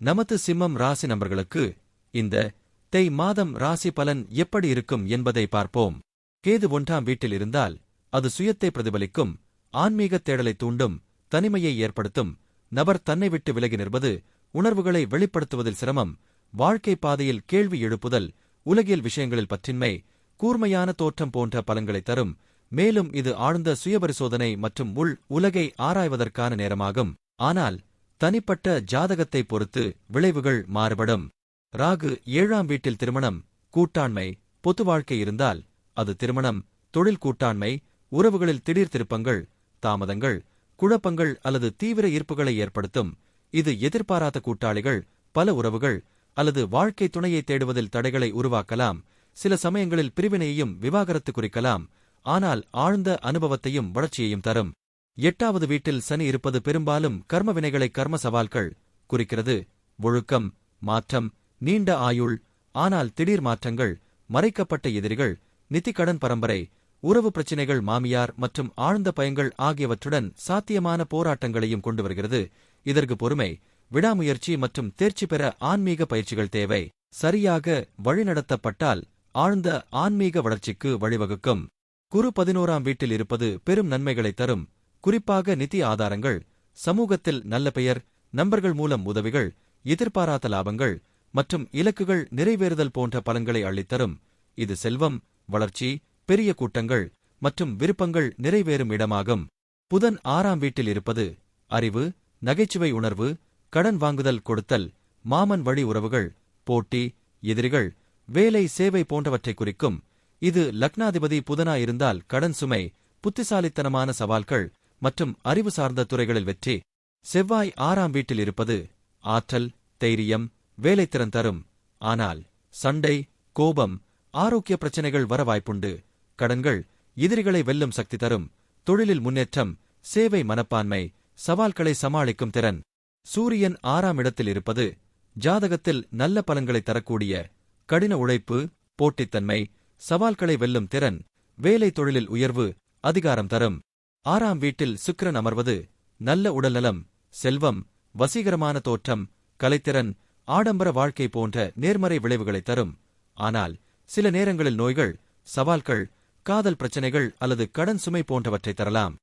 நமது சிம்மம் ராசி நம்பர்களுக்கு இந்த தை மாதம் ராசி பலன் எப்படி இருக்கும் என்பதை பார்ப்போம். கேது ஒன்றாம் வீட்டில் இருந்தால் அது சுயத்தை பிரதிபலிக்கும் ஆன்மீகத் தேடலை தூண்டும் தனிமையை ஏற்படுத்தும் நபர் தன்னை விட்டு விலகி நிற்பது உணர்வுகளை வெளிப்படுத்துவதில் சிரமம் வாழ்க்கை பாதையில் கேள்வி எழுப்புதல் உலகியல் விஷயங்களில் பற்றின்மை கூர்மையான தோற்றம் போன்ற பலன்களை தரும் மேலும் இது ஆழ்ந்த சுயபரிசோதனை மற்றும் உள் உலகை ஆராய்வதற்கான நேரமாகும். ஆனால் தனிப்பட்ட ஜாதகத்தை பொறுத்து விளைவுகள் மாறுபடும். ராகு ஏழாம் வீட்டில் திருமணம் கூட்டாண்மை பொது வாழ்க்கை இருந்தால் அது திருமணம் தொழில் கூட்டாண்மை உறவுகளில் திடீர் திருப்பங்கள் தாமதங்கள் குழப்பங்கள் அல்லது தீவிர ஈர்ப்புகளை ஏற்படுத்தும். இது எதிர்பாராத கூட்டாளிகள் பல உறவுகள் அல்லது வாழ்க்கை துணையை தேடுவதில் தடைகளை உருவாக்கலாம். சில சமயங்களில் பிரிவினையையும் விவாகரத்து குறிக்கலாம். ஆனால் ஆழ்ந்த அனுபவத்தையும் வளர்ச்சியையும் தரும். எட்டாவது வீட்டில் சனி இருப்பது பெரும்பாலும் கர்ம வினைகளை கர்ம சவால்கள் குறிக்கிறது. ஒழுக்கம் மாற்றம் நீண்ட ஆயுள் ஆனால் திடீர் மாற்றங்கள் மறைக்கப்பட்ட எதிரிகள் நிதிக்கடன் பரம்பரை உறவு பிரச்சினைகள் மாமியார் மற்றும் ஆழ்ந்த பயங்கள் ஆகியவற்றுடன் சாத்தியமான போராட்டங்களையும் கொண்டு வருகிறது. இதற்கு பொறுமை விடாமுயற்சி மற்றும் தேர்ச்சி பெற ஆன்மீக பயிற்சிகள் தேவை. சரியாக வழிநடத்தப்பட்டால் ஆழ்ந்த ஆன்மீக வளர்ச்சிக்கு வழிவகுக்கும். குரு பதினோராம் வீட்டில் இருப்பது பெரும் நன்மைகளை தரும். குறிப்பாக நிதி ஆதாரங்கள் சமூகத்தில் நல்ல பெயர் நண்பர்கள் மூலம் உதவிகள் எதிர்பாராத லாபங்கள் மற்றும் இலக்குகள் நிறைவேறுதல் போன்ற பலன்களை அள்ளித்தரும். இது செல்வம் வளர்ச்சி பெரிய கூட்டங்கள் மற்றும் விருப்பங்கள் நிறைவேறும் இடமாகும். புதன் ஆறாம் வீட்டில் இருப்பது அறிவு நகைச்சுவை உணர்வு கடன் வாங்குதல் கொடுத்தல் மாமன் வழி உறவுகள் போட்டி எதிரிகள் வேலை சேவை போன்றவற்றை குறிக்கும். இது லக்னாதிபதி புதனாயிருந்தால் கடன் சுமை புத்திசாலித்தனமான சவால்கள் மற்றும் அறிவு சார்ந்த துறைகளில் வெற்றி. செவ்வாய் ஆறாம் வீட்டில் இருப்பது ஆற்றல் தைரியம் வேலைத்திறன் தரும். ஆனால் சண்டை கோபம் ஆரோக்கிய பிரச்சனைகள் வர வாய்ப்புண்டு. கடன்கள் எதிரிகளை வெல்லும் சக்தி தரும். தொழிலில் முன்னேற்றம் சேவை மனப்பான்மை சவால்களை சமாளிக்கும் திறன். சூரியன் ஆறாம் இடத்தில் இருப்பது ஜாதகத்தில் நல்ல பலன்களை தரக்கூடிய கடின உழைப்பு போட்டித்தன்மை சவால்களை வெல்லும் திறன் வேலை தொழிலில் உயர்வு அதிகாரம் தரும். ஆறாம் வீட்டில் சுக்கிரன் அமர்வது நல்ல உடல்நலம் செல்வம் வசீகரமான தோற்றம் கலைத்திறன் ஆடம்பர வாழ்க்கை போன்ற நேர்மறை விளைவுகளை தரும். ஆனால் சில நேரங்களில் நோய்கள் சவால்கள் காதல் பிரச்சனைகள் அல்லது கடன் சுமை போன்றவற்றை தரலாம்.